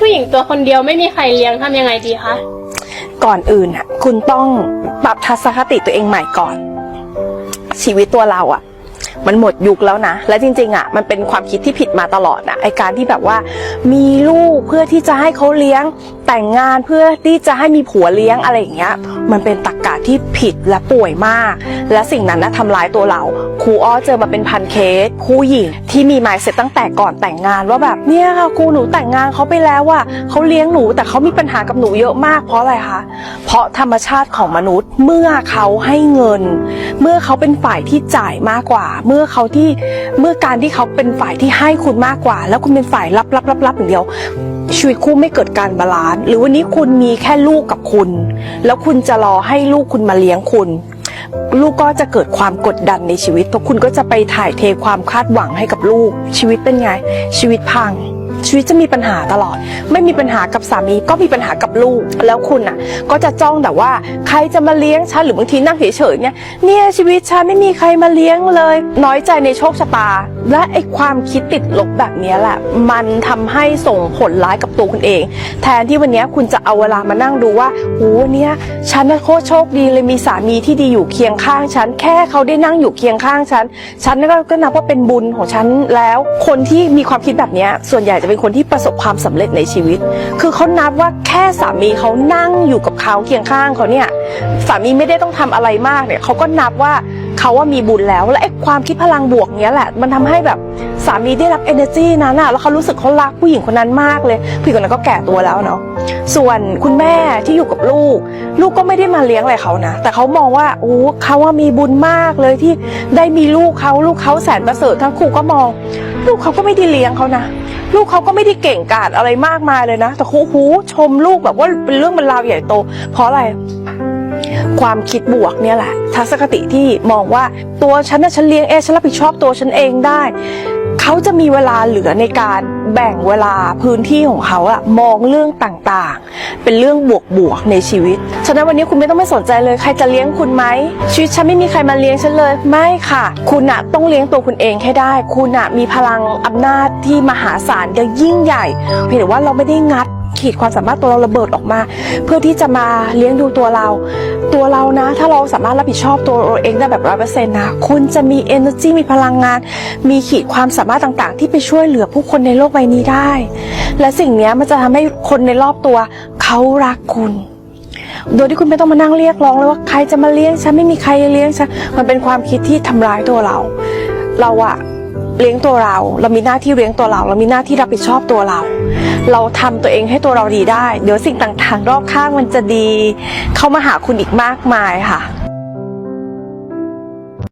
ผู้หญิงตัวคนเดียวไม่มีใครเลี้ยงทำยังไงดีคะ ก่อนอื่นอะ คุณต้องปรับทัศนคติตัวเองใหม่ก่อน ชีวิตตัวเราอะ มันหมดยุคแล้วนะ และจริง ๆ อะ มันเป็นความคิดที่ผิดมาตลอดนะไอการที่แบบว่า มีลูกเพื่อที่จะให้เขาเลี้ยง แต่งงานเพื่อที่จะให้มีผัวเลี้ยงอะไรอย่างเงี้ย มันเป็นตรรกะที่ผิดและป่วยมาก และสิ่งนั้นนะทำร้ายตัวเราครูอ้อเจอมาเป็นพันเคสผู้หญิงที่มีมายเสร็จตั้งแต่ก่อนแต่งงานว่าแบบเนี่ยค่ะครูหนูแต่งงานเขาไปแล้วว่าเขาเลี้ยงหนูแต่เขามีปัญหากับหนูเยอะมากเพราะอะไรคะเพราะธรรมชาติของมนุษย์เมื่อเขาให้เงิน เมื่อเขาเป็นฝ่ายที่จ่ายมากกว่า เมื่อเขาที่เมื่อการที่เขาเป็นฝ่ายที่ให้คุณมากกว่า แล้วคุณเป็นฝ่ายรับรับรับรับอย่างเดียว ชีวิตคู่ไม่เกิดการบาลานซ์หรือวันนี้คุณมีแค่ลูกกับคุณ แล้วคุณจะรอให้ลูกคุณมาเลี้ยงคุณ ลูกก็จะเกิดความกดดันในชีวิตตัวคุณก็จะไปถ่ายเทความคาดหวังให้กับลูก ชีวิตเป็นไง ชีวิตพัง ชีวิตจะมีปัญหาตลอด ไม่มีปัญหากับสามีก็มีปัญหากับลูก แล้วคุณอะ ก็จะจ้องแต่ว่าใครจะมาเลี้ยงฉันหรือบางทีนั่งเฉยๆเนี่ยเนี่ยชีวิตฉันไม่มีใครมาเลี้ยงเลย น้อยใจในโชคชะตา และไอ้ความคิดติดลบแบบนี้แหละ มันทำให้ส่งผลร้ายกับตัวคุณเอง แทนที่วันนี้คุณจะเอาเวลามานั่งดูว่าโอ้เนี้ยฉันโคตรโชคดีเลยมีสามีที่ดีอยู่เคียงข้างฉันแค่เขาได้นั่งอยู่เคียงข้างฉันฉันก็ก็นับว่าเป็นบุญของฉันแล้ว คนที่มีความคิดแบบนี้ส่วนใหญ่จะเป็นคนที่ประสบความสำเร็จในชีวิต คือเขานับว่าแค่สามีเขานั่งอยู่กับเขาเคียงข้างเขาเนี่ยสามีไม่ได้ต้องทำอะไรมากเนี่ยเขาก็นับว่าเขาว่ามีบุญแล้ว และไอ้ความคิดพลังบวกเนี้ยแหละ มันทำให้แบบสามีได้รับ energy นั้นน่ะแล้วเขารู้สึกเขารักผู้หญิงคนนั้นมากเลยผู้หญิงคนนั้นก็แก่ตัวแล้วเนาะส่วนคุณแม่ที่อยู่กับลูก ลูกก็ไม่ได้มาเลี้ยงอะไรเขานะ แต่เขามองว่าโอ้เขาว่ามีบุญมากเลยที่ได้มีลูกเขาลูกเขาแสนประเสริฐทั้งคู่ก็มอง ลูกเขาก็ไม่ได้เลี้ยงเขานะ ลูกเขาก็ไม่ได้เก่งกาจอะไรมากมายเลยนะ แต่ครูหูชมลูกแบบว่าเป็นเรื่องเป็นราวใหญ่โต เพราะอะไร ความคิดบวกเนี่ยแหละทัศนคติที่มองว่าตัวฉันนะฉันเลี้ยงเองฉันรับผิดชอบตัวฉันเองได้ เขาจะมีเวลาเหลือในการแบ่งเวลาพื้นที่ของเขาอะมองเรื่องต่างๆ เป็นเรื่องบวกๆในชีวิต ฉะนั้นวันนี้คุณไม่ต้องไม่สนใจเลย ใครจะเลี้ยงคุณไหมชีวิตฉันไม่มีใครมาเลี้ยงฉันเลย ไม่ค่ะ คุณอะต้องเลี้ยงตัวคุณเองให้ได้ คุณอะมีพลังอำนาจที่มหาศาลจะยิ่งใหญ่ เพียงแต่ว่าเราไม่ได้งัด ขีดความสามารถตัวเราระเบิดออกมา เพื่อที่จะมาเลี้ยงดูตัวเรา ตัวเรานะ ถ้าเราสามารถรับผิดชอบตัวเราเองได้แบบร้อยเปอร์เซ็นต์นะคุณจะมี energy มีพลังงาน มีขีดความสามารถต่างๆ ที่ไปช่วยเหลือผู้คนในโลกใบนี้ได้ และสิ่งนี้มันจะทำให้คนในรอบตัวเขารักคุณ โดยที่คุณไม่ต้องมานั่งเรียกร้องเลยว่าใครจะมาเลี้ยงฉันไม่มีใครเลี้ยงฉันมันเป็นความคิดที่ทำร้ายตัวเรา เราอะ เลี้ยงตัวเรา เรามีหน้าที่เลี้ยงตัวเรา เรามีหน้าที่รับผิดชอบตัวเรา เราทำตัวเองให้ตัวเราดีได้ เดี๋ยวสิ่งต่างๆ รอบข้างมันจะดี เข้ามาหาคุณอีกมากมายค่ะ